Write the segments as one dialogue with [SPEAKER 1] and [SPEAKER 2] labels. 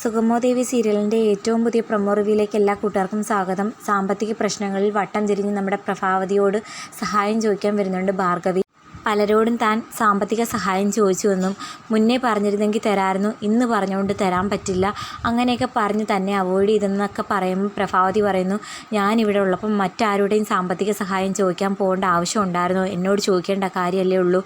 [SPEAKER 1] സുഗമോദേവി സീരിയലിന്റെ ഏറ്റവും പുതിയ പ്രൊമോ റിവ്യൂയിലേക്ക് എല്ലാ കൂട്ടുകാർക്കും സ്വാഗതം. സാമ്പത്തിക പ്രശ്നങ്ങളിൽ വട്ടം തിരിഞ്ഞ് നമ്മുടെ പ്രഭാവതിയോട് സഹായം ചോദിക്കാൻ വരുന്നുണ്ട് ഭാർഗവി. പലരോടും താൻ സാമ്പത്തിക സഹായം ചോദിച്ചുവെന്നും മുന്നേ പറഞ്ഞിരുന്നെങ്കിൽ തരാമായിരുന്നു ഇന്ന് പറഞ്ഞുകൊണ്ട് തരാൻ പറ്റില്ല. അങ്ങനെയൊക്കെ പറഞ്ഞ് തന്നെ അവോയ്ഡ് ചെയ്തെന്നൊക്കെ പറയുമ്പോൾ പ്രഭാവതി പറയുന്നു ഞാനിവിടെ ഉള്ളപ്പം മറ്റാരുടെയും സാമ്പത്തിക സഹായം ചോദിക്കാൻ പോകേണ്ട ആവശ്യം ഉണ്ടായിരുന്നു. എന്നോട് ചോദിക്കേണ്ട കാര്യമല്ലേ ഉള്ളൂ.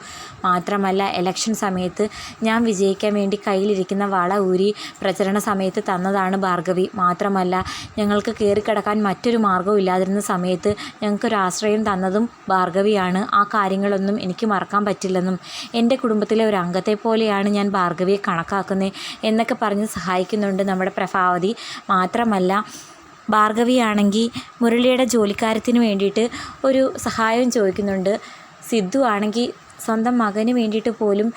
[SPEAKER 1] മാത്രമല്ല ഇലക്ഷൻ സമയത്ത് ഞാൻ വിജയിക്കാൻ വേണ്ടി കയ്യിലിരിക്കുന്ന വള ഊരി പ്രചരണ സമയത്ത് തന്നതാണ് ഭാർഗവി. മാത്രമല്ല ഞങ്ങൾക്ക് കയറിക്കിടക്കാൻ മറ്റൊരു മാർഗവും ഇല്ലാതിരുന്ന സമയത്ത് ഞങ്ങൾക്കൊരു ആശ്രയം തന്നതും ഭാർഗവിയാണ്. ആ കാര്യങ്ങളൊന്നും എനിക്ക് മറക്കാൻ പറ്റില്ലെന്നും എന്റെ കുടുംബത്തിലെ ഒരു അംഗത്തെ പോലെയാണ് ഞാൻ ഭാർഗവിയെ കണക്കാക്കുന്നത് എന്നൊക്കെ പറഞ്ഞ് സഹായിക്കുന്നുണ്ട് നമ്മുടെ പ്രഭാവതി. മാത്രമല്ല ഭാർഗവിയാണെങ്കിൽ മുരളിയുടെ ജോലിക്കാരത്തിന് വേണ്ടിയിട്ട് ഒരു സഹായം ചോദിക്കുന്നുണ്ട്. സിദ്ധു ആണെങ്കിൽ സ്വന്തം മകന് വേണ്ടിയിട്ട് പോലും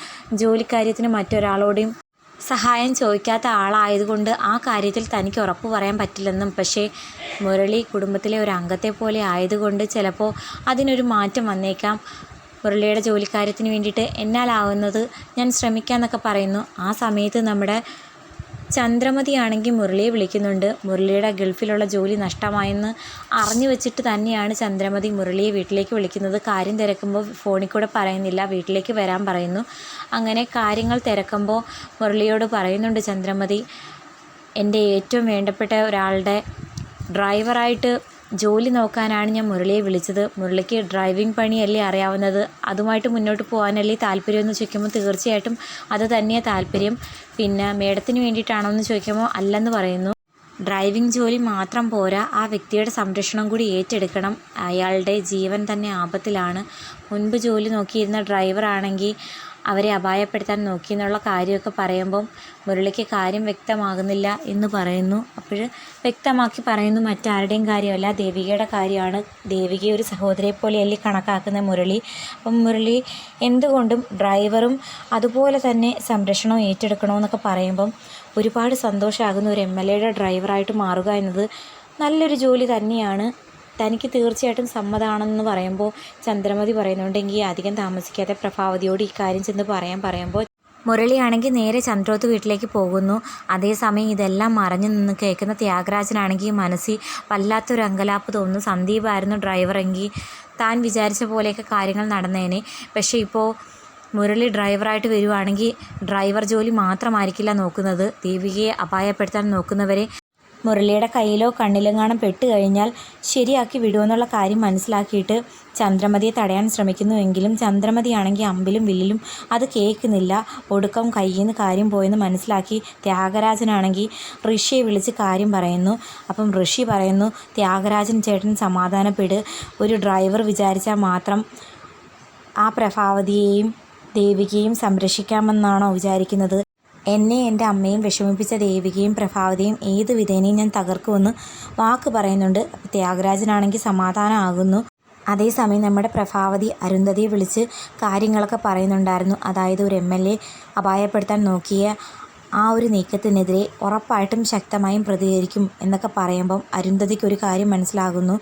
[SPEAKER 1] ജോലിക്കാര്യത്തിന് മറ്റൊരാളോടെയും സഹായം ചോദിക്കാത്ത ആളായതുകൊണ്ട് ആ കാര്യത്തിൽ തനിക്ക് ഉറപ്പ് പറയാൻ പറ്റില്ലെന്നും പക്ഷേ മുരളി കുടുംബത്തിലെ ഒരു അംഗത്തെ പോലെ ആയതുകൊണ്ട് ചിലപ്പോൾ അതിനൊരു മാറ്റം വന്നേക്കാം. മുരളിയുടെ ജോലിക്കാര്യത്തിന് വേണ്ടിയിട്ട് എന്നാലാവുന്നത് ഞാൻ ശ്രമിക്കാമെന്നൊക്കെ പറയുന്നു. ആ സമയത്ത് നമ്മുടെ ചന്ദ്രമതിയാണെങ്കിൽ മുരളിയെ വിളിക്കുന്നുണ്ട്. മുരളിയുടെ ഗൾഫിലുള്ള ജോലി നഷ്ടമായെന്ന് അറിഞ്ഞു വെച്ചിട്ട് തന്നെയാണ് ചന്ദ്രമതി മുരളിയെ വീട്ടിലേക്ക് വിളിക്കുന്നത്. കാര്യം തിരക്കുമ്പോൾ ഫോണിൽ കൂടെ പറയുന്നില്ല. വീട്ടിലേക്ക് വരാൻ പറയുന്നു. അങ്ങനെ കാര്യങ്ങൾ തിരക്കുമ്പോൾ മുരളിയോട് പറയുന്നുണ്ട് ചന്ദ്രമതി എന്റെ ഏറ്റവും വേണ്ടപ്പെട്ട ഒരാളുടെ ഡ്രൈവറായിട്ട് ജോലി നോക്കാനാണ് ഞാൻ മുരളിയെ വിളിച്ചത്. മുരളിക്ക് ഡ്രൈവിംഗ് പണിയല്ലേ അറിയാവുന്നത്? അതുമായിട്ട് മുന്നോട്ട് പോകാനല്ലേ താല്പര്യമെന്ന് ചോദിക്കുമ്പോൾ തീർച്ചയായിട്ടും അത് തന്നെയാണ് താല്പര്യം. പിന്നെ മേഡത്തിന് വേണ്ടിയിട്ടാണോ എന്ന് ചോദിക്കുമ്പോൾ അല്ലെന്ന് പറയുന്നു. ഡ്രൈവിംഗ് ജോലി മാത്രം പോരാ. ആ വ്യക്തിയുടെ സംരക്ഷണം കൂടി ഏറ്റെടുക്കണം. അയാളുടെ ജീവൻ തന്നെ ആപത്തിലാണ്. മുൻപ് ജോലി നോക്കിയിരുന്ന ഡ്രൈവറാണെങ്കിൽ അവരെ അപായപ്പെടുത്താൻ നോക്കി എന്നുള്ള കാര്യമൊക്കെ പറയുമ്പം മുരളിക്ക് കാര്യം വ്യക്തമാകുന്നില്ല എന്ന് പറയുന്നു. അപ്പോൾ വ്യക്തമാക്കി പറയുന്നു മറ്റാരുടെയും കാര്യമല്ല ദേവികയുടെ കാര്യമാണ്. ദേവികയെ ഒരു സഹോദരിയെ പോലെയല്ലേ കണക്കാക്കുന്ന മുരളി. അപ്പം മുരളി എന്തുകൊണ്ടും ഡ്രൈവറും അതുപോലെ തന്നെ സംരക്ഷണവും ഏറ്റെടുക്കണമെന്നൊക്കെ പറയുമ്പം ഒരുപാട് സന്തോഷമാകുന്ന ഒരു എം എൽ എയുടെ ഡ്രൈവറായിട്ട് മാറുക എന്നത് നല്ലൊരു ജോലി തന്നെയാണ്. തനിക്ക് തീർച്ചയായിട്ടും സമ്മതമാണെന്ന് പറയുമ്പോൾ ചന്ദ്രമതി പറയുന്നുണ്ടെങ്കിൽ അധികം താമസിക്കാതെ പ്രഭാവതിയോട് ഇക്കാര്യം കാര്യം ചെന്ന് പറയാൻ പറയുമ്പോൾ മുരളിയാണെങ്കിൽ നേരെ ചന്ദ്രോത്ത് വീട്ടിലേക്ക് പോകുന്നു. അതേസമയം ഇതെല്ലാം മറഞ്ഞു നിന്ന് കേൾക്കുന്ന ത്യാഗരാജനാണെങ്കിൽ മനസ്സിൽ വല്ലാത്തൊരു അങ്കലാപ്പ് തോന്നുന്നു. സന്ദീപായിരുന്നു ഡ്രൈവറെങ്കിൽ താൻ വിചാരിച്ച പോലെയൊക്കെ കാര്യങ്ങൾ നടന്നേനെ. പക്ഷേ ഇപ്പോൾ മുരളി ഡ്രൈവറായിട്ട് വരുവാണെങ്കിൽ ഡ്രൈവർ ജോലി മാത്രമായിരിക്കില്ല നോക്കുന്നത്. ദീപികയെ അപായപ്പെടുത്താൻ നോക്കുന്നവരെ മുരളിയുടെ കയ്യിലോ കണ്ണിലെങ്ങാനും പെട്ട് കഴിഞ്ഞാൽ ശരിയാക്കി വിടുമെന്നുള്ള കാര്യം മനസ്സിലാക്കിയിട്ട് ചന്ദ്രമതിയെ തടയാൻ ശ്രമിക്കുന്നുവെങ്കിലും ചന്ദ്രമതിയാണെങ്കിൽ അമ്പിലും വില്ലിലും അത് കേൾക്കുന്നില്ല. ഒടുക്കം കയ്യിൽ നിന്ന് കാര്യം പോയെന്ന് മനസ്സിലാക്കി ത്യാഗരാജനാണെങ്കിൽ ഋഷിയെ വിളിച്ച് കാര്യം പറയുന്നു. അപ്പം ഋഷി പറയുന്നു ത്യാഗരാജൻ ചേട്ടൻ സമാധാനപ്പെട്. ഒരു ഡ്രൈവർ വിചാരിച്ചാൽ മാത്രം ആ പ്രഭാവതിയെയും ദേവികയും സംരക്ഷിക്കാമെന്നാണോ വിചാരിക്കുന്നത്. എന്നെ എന്റെ അമ്മയും വിഷമിപ്പിച്ച ദേവികയും പ്രഭാവതിയും ഏത് വിധേനയും ഞാൻ തകർക്കുമെന്ന് വാക്ക് പറയുന്നുണ്ട്. ത്യാഗരാജനാണെങ്കിൽ സമാധാനമാകുന്നു. അതേസമയം നമ്മുടെ പ്രഭാവതി അരുന്ധതിയെ വിളിച്ച് കാര്യങ്ങളൊക്കെ പറയുന്നുണ്ടായിരുന്നു. അതായത് ഒരു എം എൽ എ അപായപ്പെടുത്താൻ നോക്കിയ ആ ഒരു നീക്കത്തിനെതിരെ ഉറപ്പായിട്ടും ശക്തമായും പ്രതികരിക്കും എന്നൊക്കെ പറയുമ്പം അരുന്ധതിക്ക് ഒരു കാര്യം മനസ്സിലാകുന്നു.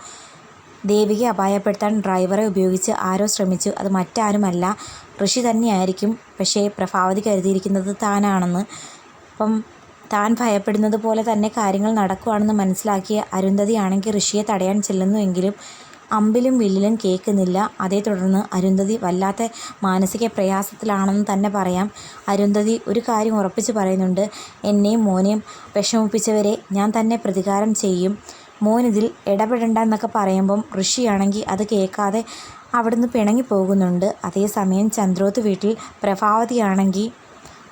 [SPEAKER 1] ദേവികയെ അപായപ്പെടുത്താൻ ഡ്രൈവറെ ഉപയോഗിച്ച് ആരോ ശ്രമിച്ചു. അത് മറ്റാരുമല്ല. ഋഷി തന്നെയായിരിക്കും. പക്ഷേ പ്രഭാവതി കരുതിയിരിക്കുന്നത് താനാണെന്ന്. അപ്പം താൻ ഭയപ്പെടുന്നത് പോലെ തന്നെ കാര്യങ്ങൾ നടക്കുകയാണെന്ന് മനസ്സിലാക്കിയ അരുന്ധതിയാണെങ്കിൽ ഋഷിയെ തടയാൻ ചെല്ലുന്നുവെങ്കിലും അമ്പിലും വില്ലിലും കേൾക്കുന്നില്ല. അതേ തുടർന്ന് അരുന്ധതി വല്ലാത്ത മാനസിക പ്രയാസത്തിലാണെന്ന് തന്നെ പറയാം. അരുന്ധതി ഒരു കാര്യം ഉറപ്പിച്ച് പറയുന്നുണ്ട്. എന്നെയും മോനെയും വിഷമിപ്പിച്ചവരെ ഞാൻ തന്നെ പ്രതികാരം ചെയ്യും. മോനിതിൽ ഇടപെടണ്ട എന്നൊക്കെ പറയുമ്പം ഋഷിയാണെങ്കിൽ അത് കേൾക്കാതെ അവിടുന്ന് പിണങ്ങി പോകുന്നുണ്ട്. അതേസമയം ചന്ദ്രോത്ത് വീട്ടിൽ പ്രഭാവതിയാണെങ്കിൽ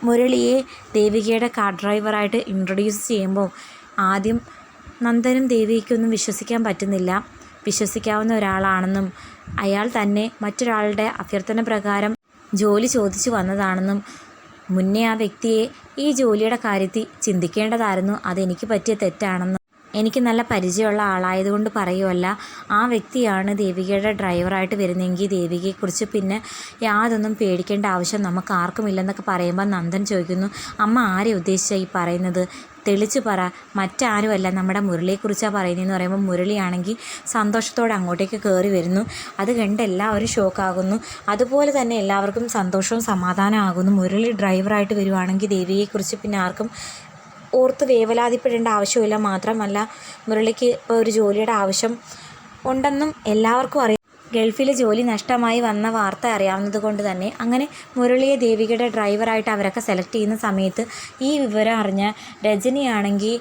[SPEAKER 1] മുരളിയെ ദേവികയുടെ കാർ ഡ്രൈവറായിട്ട് ഇൻട്രൊഡ്യൂസ് ചെയ്യുമ്പോൾ ആദ്യം നന്ദനും ദേവികയ്ക്കൊന്നും വിശ്വസിക്കാൻ പറ്റുന്നില്ല. വിശ്വസിക്കാവുന്ന ഒരാളാണെന്നും അയാൾ തന്നെ മറ്റൊരാളുടെ അഭ്യർത്ഥന പ്രകാരം ജോലി ചോദിച്ചു വന്നതാണെന്നും മുന്നേ ആ വ്യക്തിയെ ഈ ജോലിയുടെ കാര്യത്തിൽ ചിന്തിക്കേണ്ടതായിരുന്നു. അതെനിക്ക് പറ്റിയ തെറ്റാണെന്നും എനിക്ക് നല്ല പരിചയമുള്ള ആളായതുകൊണ്ട് പറയുമല്ല ആ വ്യക്തിയാണ് ദേവികയുടെ ഡ്രൈവറായിട്ട് വരുന്നതെങ്കിൽ ദേവികയെക്കുറിച്ച് പിന്നെ യാതൊന്നും പേടിക്കേണ്ട ആവശ്യം നമുക്ക് ആർക്കുമില്ലെന്നൊക്കെ പറയുമ്പോൾ നന്ദൻ ചോദിക്കുന്നു അമ്മ ആരെ ഉദ്ദേശിച്ച ഈ പറയുന്നത്? തെളിച്ച് പറ. മറ്റാരുമല്ല നമ്മുടെ മുരളിയെക്കുറിച്ചാണ് പറയുന്നതെന്ന് പറയുമ്പോൾ മുരളിയാണെങ്കിൽ സന്തോഷത്തോടെ അങ്ങോട്ടേക്ക് കയറി വരുന്നു. അത് കണ്ട് എല്ലാവരും ഷോക്കാകുന്നു. അതുപോലെ തന്നെ എല്ലാവർക്കും സന്തോഷവും സമാധാനമാകുന്നു മുരളി ഡ്രൈവറായിട്ട് വരുവാണെങ്കിൽ ദേവിയെക്കുറിച്ച് പിന്നെ ആർക്കും ഓർത്ത് വേവലാതിപ്പെടേണ്ട ആവശ്യമില്ല. മാത്രമല്ല മുരളിക്ക് ഇപ്പോൾ ഒരു ജോലിയുടെ ആവശ്യം ഉണ്ടെന്നും എല്ലാവർക്കും അറിയാം. ഗൾഫിലെ ജോലി നഷ്ടമായി വന്ന വാർത്ത അറിയാവുന്നതുകൊണ്ട് തന്നെ അങ്ങനെ മുരളിയെ ദേവികയുടെ ഡ്രൈവറായിട്ട് അവരൊക്കെ സെലക്ട് ചെയ്യുന്ന സമയത്ത് ഈ വിവരം അറിഞ്ഞ രജനിയാണെങ്കിൽ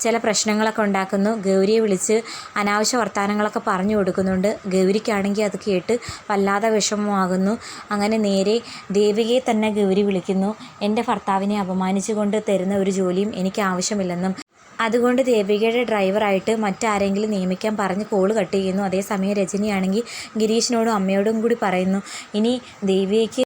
[SPEAKER 1] ചില പ്രശ്നങ്ങളൊക്കെ ഉണ്ടാക്കുന്നു. ഗൗരിയെ വിളിച്ച് അനാവശ്യ വർത്തമാനങ്ങളൊക്കെ പറഞ്ഞു കൊടുക്കുന്നുണ്ട്. ഗൗരിക്കാണെങ്കിൽ അത് കേട്ട് വല്ലാതെ വിഷമമാകുന്നു. അങ്ങനെ നേരെ ദേവികയെ തന്നെ ഗൗരി വിളിക്കുന്നു. എന്റെ ഭർത്താവിനെ അപമാനിച്ചുകൊണ്ട് തരുന്ന ഒരു ജോലിയും എനിക്ക് ആവശ്യമില്ലെന്നും അതുകൊണ്ട് ദേവികയുടെ ഡ്രൈവറായിട്ട് മറ്റാരെങ്കിലും നിയമിക്കാൻ പറഞ്ഞ് കോൾ കട്ട് ചെയ്യുന്നു. അതേസമയം രജനിയാണെങ്കിൽ ഗിരീഷിനോടും അമ്മയോടും കൂടി പറയുന്നു ഇനി ദേവികയ്ക്ക്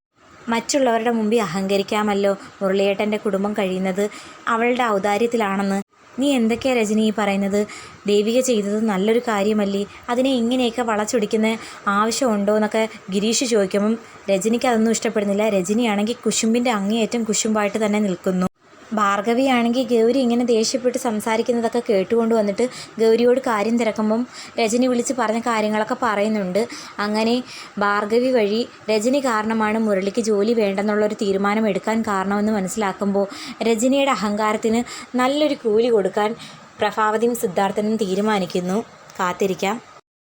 [SPEAKER 1] മറ്റുള്ളവരുടെ മുമ്പിൽ അഹങ്കരിക്കാമല്ലോ. മുരളിയേട്ടന്റെ കുടുംബം കഴിയുന്നത് അവളുടെ ഔദാര്യത്തിലാണെന്ന്. നീ എന്തൊക്കെയാ രജനി പറയുന്നത്? ദേവിക ചെയ്തത് നല്ലൊരു കാര്യമല്ലേ? അതിനെ ഇങ്ങനെയൊക്കെ വളച്ചൊടിക്കുന്ന ആവശ്യമുണ്ടോ എന്നൊക്കെ ഗിരീഷ് ചോദിക്കുമ്പം രജനിക്ക് അതൊന്നും ഇഷ്ടപ്പെടുന്നില്ല. രജനിയാണെങ്കിൽ കുശുമ്പിന്റെ അങ്ങേയറ്റം കുശുമ്പായിട്ട് തന്നെ നിൽക്കുന്നു. ഭാർഗവിയാണെങ്കിൽ ഗൗരി ഇങ്ങനെ ദേഷ്യപ്പെട്ട് സംസാരിക്കുന്നതൊക്കെ കേട്ടുകൊണ്ട് വന്നിട്ട് ഗൗരിയോട് കാര്യം തിരക്കുമ്പം രജനി വിളിച്ച് പറഞ്ഞ കാര്യങ്ങളൊക്കെ പറയുന്നുണ്ട്. അങ്ങനെ ഭാർഗവി വഴി രജനി കാരണമാണ് മുരളിക്ക് ജോലി വേണ്ടെന്നുള്ളൊരു തീരുമാനം എടുക്കാൻ കാരണമെന്ന് മനസ്സിലാക്കുമ്പോൾ രജനിയുടെ അഹങ്കാരത്തിന് നല്ലൊരു കൂലി കൊടുക്കാൻ പ്രഭാവതിയും സിദ്ധാർത്ഥനും തീരുമാനിക്കുന്നു. കാത്തിരിക്കാം.